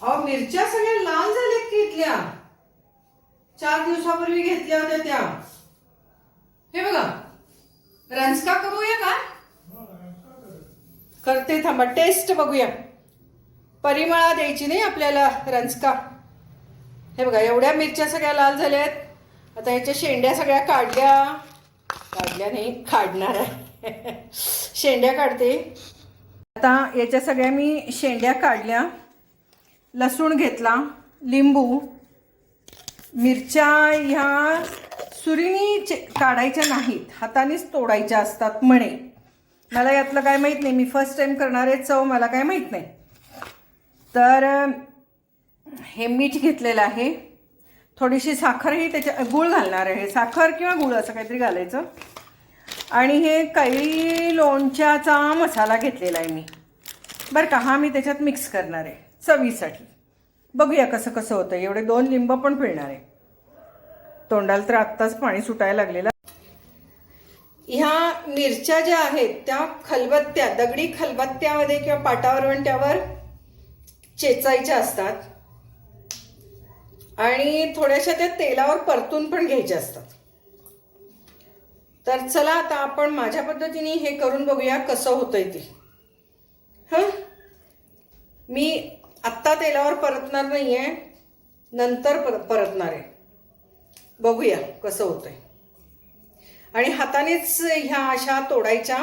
अहो मिरच्या सगळ्या लाल झाल्यात की इथल्या? चार दिवसापूर्वी घेतल्या होत्या त्या. हे बघा रंजका करूया का? करते थांबा टेस्ट बघूया. परिमळा द्यायची नाही आपल्याला रंजका. हे बघा एवढ्या मिरच्या सगळ्या लाल झाल्या आहेत आता ह्याच्या शेंड्या सगळ्या काढल्या. काढल्या नाही काढणार आहे. शेंड्या काढते. आता याच्या सगळ्या मी शेंड्या काढल्या. लसूण घेतला लिंबू मिरच्या ह्या सुरीनी चे- काढायच्या नाहीत हातानेच तोडायच्या असतात म्हणे. मला यातलं काय माहीत नाही मी फर्स्ट टाइम करणार आहे चव मला काय माहीत नाही. तर हे मीठ घेतलेलं आहे. थोडीशी साखरही त्याच्या गुळ घालणार आहे. साखर किंवा गुळ असं काहीतरी घालायचं. आणि हे कैरी लोणच्याचा मसाला घेतलेला आहे मी. बरं का हा मी त्याच्यात मिक्स करणार आहे. चवीसाठी. बघूया कसं कसं होतं. एवढे दोन लिंब पण पिळणार आहे तोंडाला तर आत्ताच पाणी सुटायला लागलेलं. ह्या मिरच्या ज्या आहेत त्या खलबत्त्या दगडी खलबत्त्यामध्ये किंवा पाटावरवंट्यावर चेचायच्या असतात. आणि थोड्याशा त्या तेलावर परतून पण घ्यायच्या असतात. तर चला आता आपण माझ्या पद्धतीने हे करून बघूया कसं होतंय ते. हं? मी आत्ता तेलावर परतणार नाही आहे नंतर पर परतणार आहे. बघूया कसं होतंय. आणि हातानेच ह्या अशा तोडायच्या.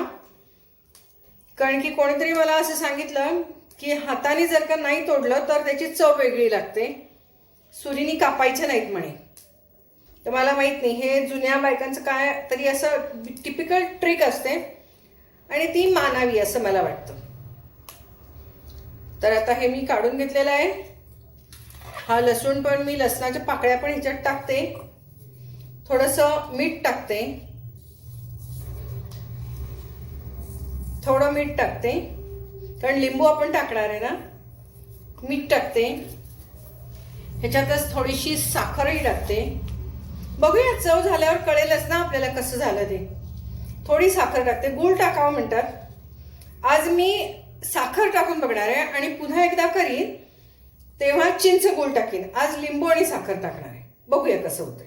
कारण की कोणीतरी मला असं सांगितलं की हाताने जर का नाही तोडलं तर त्याची चव वेगळी लागते. सुरीनी कापायच्या नाहीत म्हणे. तर मला माहीत नाही हे जुन्या बायकांचं काय तरी असं टिपिकल ट्रिक असते. आणि ती मानावी असं मला वाटतं. तर आता हे मी काढून घेतलेलं आहे. हा लसूण पण मी लसणाच्या पाकळ्या पण ह्याच्यात टाकते. थोडंसं मीठ टाकते. थोडं मीठ टाकते. कारण लिंबू आपण टाकणार आहे ना? मीठ टाकते. ह्याच्यातच थोडीशी साखरही टाकते. बघूया चव झाल्यावर कळेलच ना आपल्याला कसं झालं ते. थोडी साखर टाकते. गूळ टाकावं म्हणतात. आज मी साखर टाकून बघणार आहे आणि पुन्हा एकदा करीन तेव्हा चिंच गोल टाकीन. आज लिंबू आणि साखर टाकणार आहे. बघूया कसं होतंय.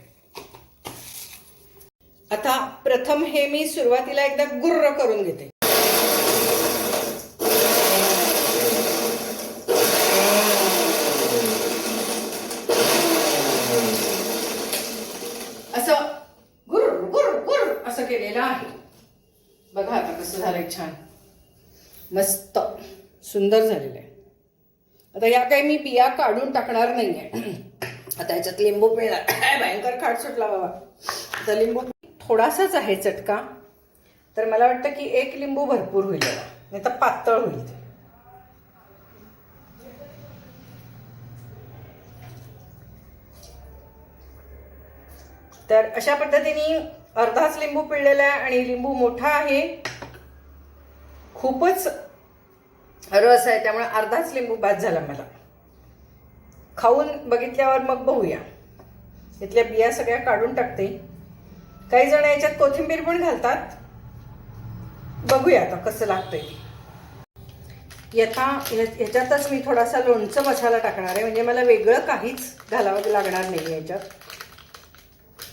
आता प्रथम हे मी सुरुवातीला एकदा गुर्र करून घेते असं गुर गुर गुर असं केलेलं आहे बघा आता कसं झालंय छान मस्त सुंदर झालेलं आहे. आता या काही मी बिया काढून टाकणार नाहीये. आता याच्यात लिंबू पिळणार. भयंकर खाट सुटला बाबा. आता लिंबू थोडासाच आहे चटका. तर मला वाटतं की एक लिंबू भरपूर होईल नाही तर पातळ होईल तर अशा पद्धतीने अर्धाच लिंबू पिळलेला आहे आणि लिंबू मोठा आहे. खूपच रस आहे त्यामुळे अर्धाच लिंबू बाद झाला मला. खाऊन बघितल्यावर मग बघूया. इथल्या बिया सगळ्या काढून टाकते. काही जण याच्यात कोथिंबीर पण घालतात. बघूया आता कसं लागतंय. येता ह्याच्यातच मी थोडासा लोणचं मसाला टाकणार आहे. म्हणजे मला वेगळं काहीच घालावं लागणार नाही याच्यात.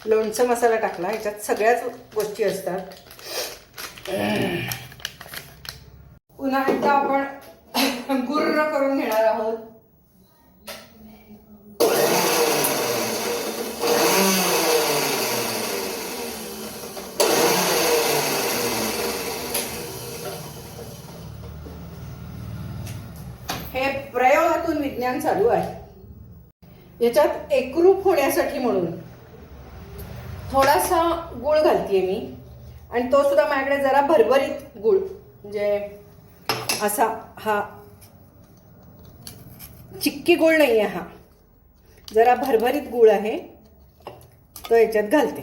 लोणचं मसाला टाकला ह्याच्यात सगळ्याच गोष्टी असतात. पुन्हा एकदा आपण गुर्र करून घेणार आहोत. हे प्रयोगातून विज्ञान चालू आहे. याच्यात एकरूप होण्यासाठी म्हणून थोडासा गुळ घालतीये मी. आणि तो सुद्धा माझ्याकडे जरा भरभरीत गुळ म्हणजे असा हा चिक्की गुळ नाही आहे हा. जरा भरभरीत गुळ आहे. तो याच्यात घालते.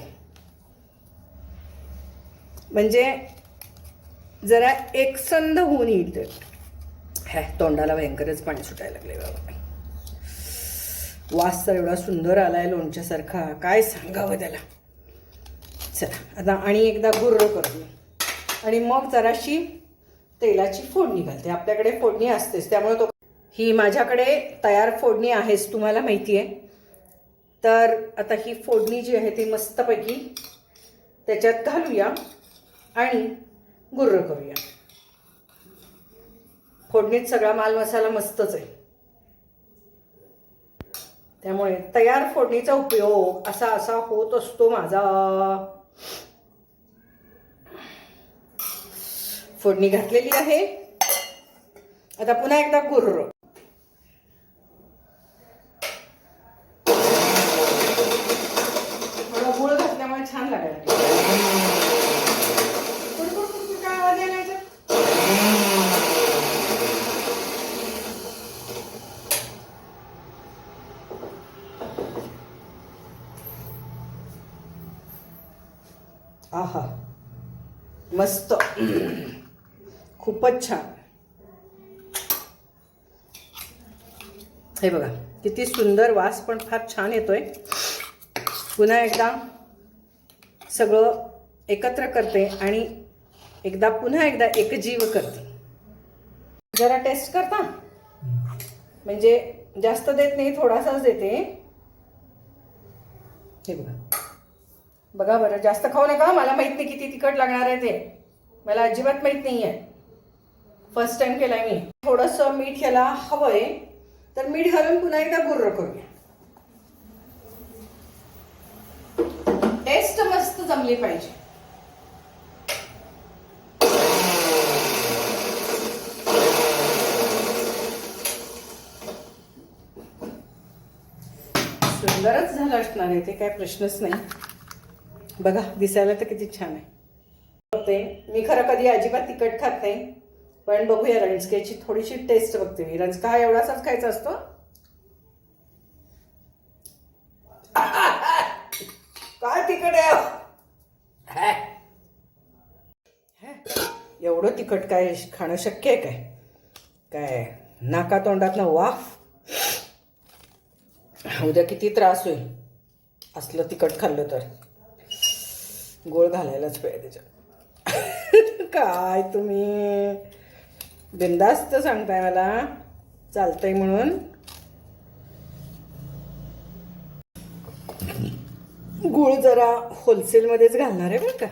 म्हणजे जरा एकसंध होऊन येईल ते. ह्या तोंडाला भयंकरच पाणी सुटायला लागले बाबा. वास तर एवढा सुंदर आलाय लोणच्यासारखा. काय सांगावं त्याला? चला आता आणि एकदा गुर्र करतो आणि मग जराशी तेलाची फोडणी घालते. आपल्याकडे फोडणी असतेच त्यामुळे तो ही माझ्याकडे तयार फोडणी आहेच तुम्हाला माहिती आहे तर आता ही फोडणी जी आहे ती मस्तपैकी त्याच्यात घालूया आणि गुर्र करूया. फोडणीत सगळा माल मसाला मस्तच आहे. त्यामुळे तयार फोडणीचा उपयोग असा असा होत असतो माझा. फोडणी घातलेली आहे. आता पुन्हा एकदा गुर्र थोडं गुळ घातल्यामुळे छान लागायला कुडकुड कुडकुड काय आवाज यायला याच्यात? आहा. मस्त. खूपच छान. हे बघा किती सुंदर वास पण फार छान येतोय. पुन्हा एकदा सगळं एकत्र करते आणि एकदा पुन्हा एकदा एकजीव करते. जरा टेस्ट करता? म्हणजे जास्त देत नाही थोडासाच देते. हे बघा. बघा बरं जास्त खाऊ नका मला माहीत नाही किती तिखट लागणार आहे ते. मला अजिबात माहीत नाही आहे फर्स्ट टाइम केलाय मी. थोडंसं मीठ याला हवंय तर मीठ घालून पुन्हा एकदा गुर्र करूया. टेस्ट मस्त जमली पाहिजे. सुंदरच झालं असणार आहे ते काय प्रश्नच नाही. बघा दिसायला तर किती छान आहे. बघते मी खरं कधी अजिबात तिखट खात नाही. पण बघूया रणचक्याची थोडीशी टेस्ट बघते मी. रंजका हा एवढासाच खायचा असतो? काय तिखट आहे? एवढं तिखट काय खाणं शक्य आहे काय? काय? नाका तोंडात ना वाफ. उद्या किती त्रास होईल. असलं तिखट खाल्लं तर. गोळ घालायलाच पाहिजे त्याच्यात. काय तुम्ही? बिंदास्त सांगताय मला. चालतंय म्हणून. गुळ जरा होलसेलमध्येच घालणार आहे बरं का?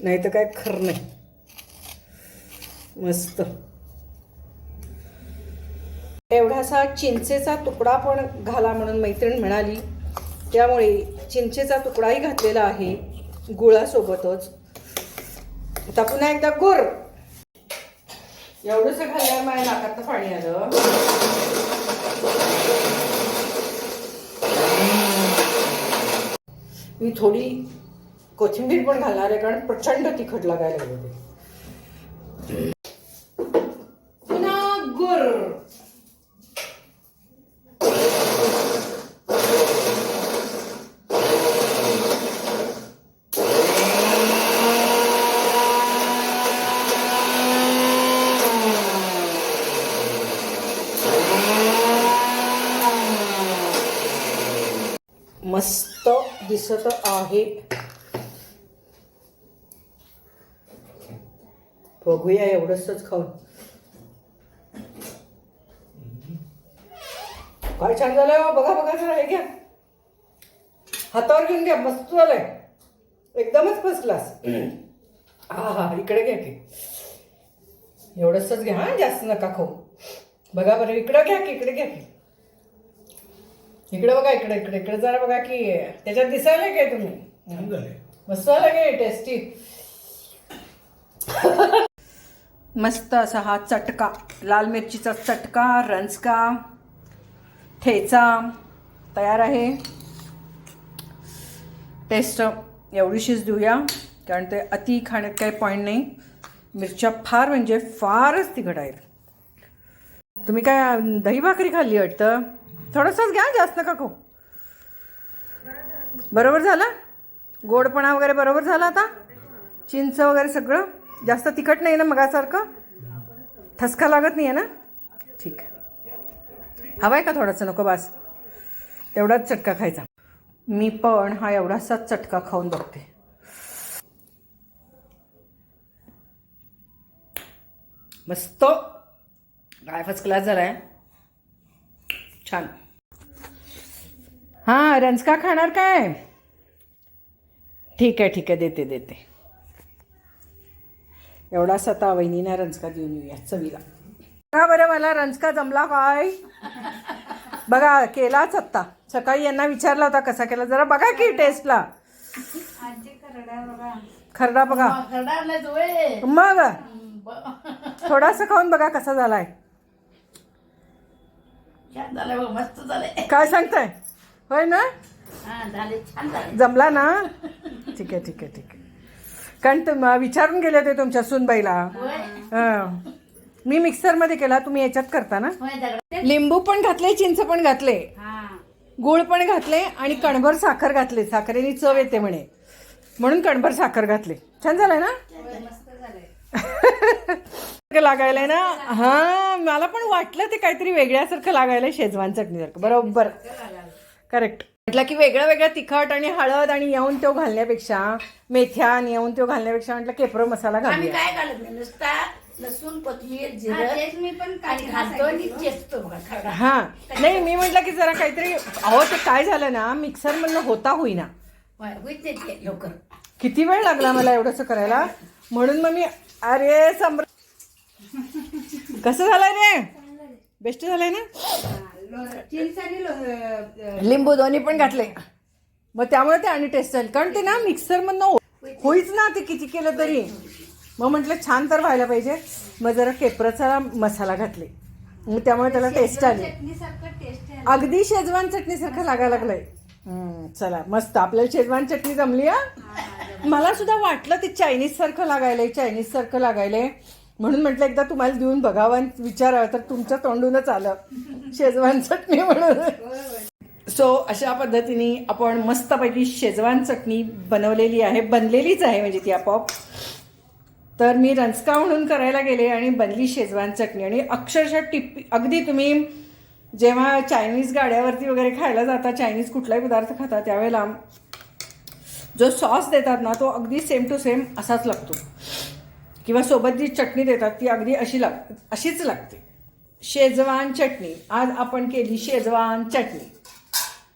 नाही तर काय खरं नाही. मस्त. एवढासा चिंचेचा तुकडा पण घाला म्हणून मैत्रीण म्हणाली. त्यामुळे चिंचेचा तुकडाही घातलेला आहे गुळासोबतच. आता पुन्हा एकदा गोर. एवढंच खाल्ल्यावर माझ्या नाकात पाणी आलं. मी थोडी कोथिंबीर पण घालणार आहे कारण प्रचंड तिखट लागायला लागले ते पुन्हा गुर मस्त दिसत आहे. बघूया एवढंच खाऊन. काय छान झालंय हो, बघा बघा जरा हे घ्या. हातावर घेऊन घ्या मस्त झालंय. एकदमच बसलास हा हा इकडे घ्या की. एवढंच घ्या हा जास्त नका खाऊ. बघा बरं इकडं घ्या की इकडे घ्या की. इकडे बघा इकडे इकडे इकडे जरा बघा की त्याच्यात दिसायला काय तुम्ही? मस्त झालं की टेस्टी मस्त असा हा चटका लाल मिरचीचा चटका रंजका ठेचा तयार आहे. टेस्ट एवढीशीच देऊया कारण ते अति खाण्यात काही पॉईंट नाही. मिरच्या फार म्हणजे फारच तिखट आहेत. तुम्ही काय दही भाकरी खाल्ली वाटतं? थोडंसंच घ्या जास्त नका खाऊ. बरोबर झालं? गोडपणा वगैरे बरोबर झाला आता? चिंच वगैरे सगळं? जास्त तिखट नाही ना मगासारखं? ठसका लागत नाही आहे ना? ठीक. हवा आहे का थोडासा? नको बास. तेवढाच चटका खायचा. मी पण हा एवढासाच चटका खाऊन बघते. मस्त. काय फर्स्ट क्लास झालाय? छान. हां रंजका खाणार काय? ठीक आहे ठीक आहे देते देते. एवढा सता वहिनीना रंजका देऊन येऊया चवीला. बघा बरं मला रंजका जमला काय? बघा केलाच आत्ता सकाळी यांना विचारला होता कसा केला जरा बघा की टेस्टला. खरडा बघा. मग थोडासा खाऊन बघा कसा झालंय. काय सांगताय? होय ना? हा जमला ना? ठीक आहे ठीक आहे ठीक आहे. कारण तुम विचारून गेले होते तुमच्या सुनबाईला. हं. मी मिक्सरमध्ये केला तुम्ही याच्यात करता ना? लिंबू पण घातले चिंच पण घातले. हा. गुळ पण घातले आणि कणभर साखर घातले. साखरेने चव येते म्हणे. म्हणून कणभर साखर घातले. छान झालंय ना? लागायलंय ना? हा मला पण वाटलं ते काहीतरी वेगळ्यासारखं लागायलंय शेजवान चटणीसारखं. बरोबर. करेक्ट म्हटलं की वेगळं वेगळं तिखट आणि हळद आणि येऊन तो घालण्यापेक्षा मेथ्या आणि येऊन तो घालण्यापेक्षा म्हटलं केपर मसाला आम्ही घालूया. काय घालत नाही नुसता लसूण कोथिंबीर हा, जिरं तेच मी पण आणि घालतो आणि चेचतो बघा खरडा हा. नाही मी म्हटलं की जरा काहीतरी अहो ते काय झालं ना मिक्सर मधनं होता होईना. होय होईल ते लवकर. किती वेळ लागला मला एवढंसं करायला? म्हणून मग मी अरे सम्र कसं झालंय रे? बेस्ट झालंय ना? चिंच आणि लो- लिंबू दोन्ही पण घातले. मग त्यामुळे ते आणि टेस्ट झाली. कारण ते ना मिक्सर मधनं होईच ना ते किती केलं तरी. मग म्हटलं छान तर व्हायला पाहिजे. मग जरा केपराचा मसाला घातले. मग त्यामुळे त्याला टेस्ट आली. चटणीसारखं टेस्ट आहे अगदी शेजवान चटणीसारखं लागायला लागलंय. हम्म, चला मस्त. आपल्याला शेजवान चटणी जमली हा? मला सुद्धा वाटलं ते चायनीज सारखं लागायलंय चायनीज सारखं लागायलंय. म्हणून म्हटलं एकदा तुम्हाला देऊन बघावं विचारावं तर तुमच्या तोंडूनच आलं. शेजवान चटणी म्हणून. सो अशा पद्धतीने आपण मस्तपैकी शेजवान चटणी बनवलेली आहे बनलेलीच आहे म्हणजे ती आपोआप. तर मी रंजका म्हणून करायला गेले आणि बनली शेजवान चटणी. आणि अक्षरशः टिप्पी अगदी तुम्ही जेव्हा चायनीज गाड्यावरती वगैरे खायला जाता चायनीज कुठलाही पदार्थ खाता त्यावेळेला जो सॉस देतात ना तो अगदी सेम टू सेम असाच लागतो. किंवा सोबत जी चटणी देतात ती अगदी अशी लाग अशीच लागते. शेजवान चटणी. आज आपण केली शेजवान चटणी.